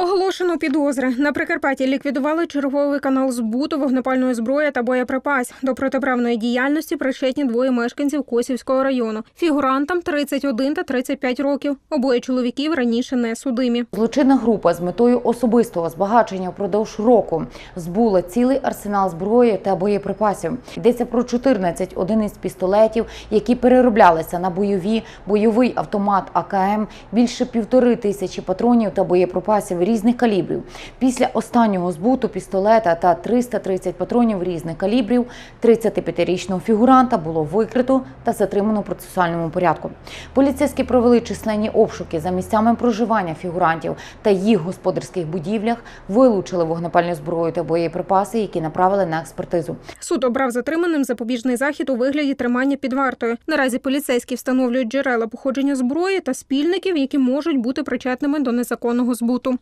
Оголошено підозри. На Прикарпатті ліквідували черговий канал збуту вогнепальної зброї та боєприпасів. До протиправної діяльності причетні двоє мешканців Косівського району. Фігурантам 31 та 35 років. Обоє чоловіків раніше не судимі. Злочинна група з метою особистого збагачення впродовж року збула цілий арсенал зброї та боєприпасів. Йдеться про 14 одиниць пістолетів, які перероблялися на бойові, бойовий автомат АКМ, більше півтори тисячі патронів та боєприпасів різних калібрів. Після останнього збуту пістолета та 330 патронів різних калібрів 35-річного фігуранта було викрито та затримано в процесуальному порядку. Поліцейські провели численні обшуки за місцями проживання фігурантів та їх господарських будівлях, вилучили вогнепальну зброю та боєприпаси, які направили на експертизу. Суд обрав затриманим запобіжний захід у вигляді тримання під вартою. Наразі поліцейські встановлюють джерела походження зброї та спільників, які можуть бути причетними до незаконного збуту.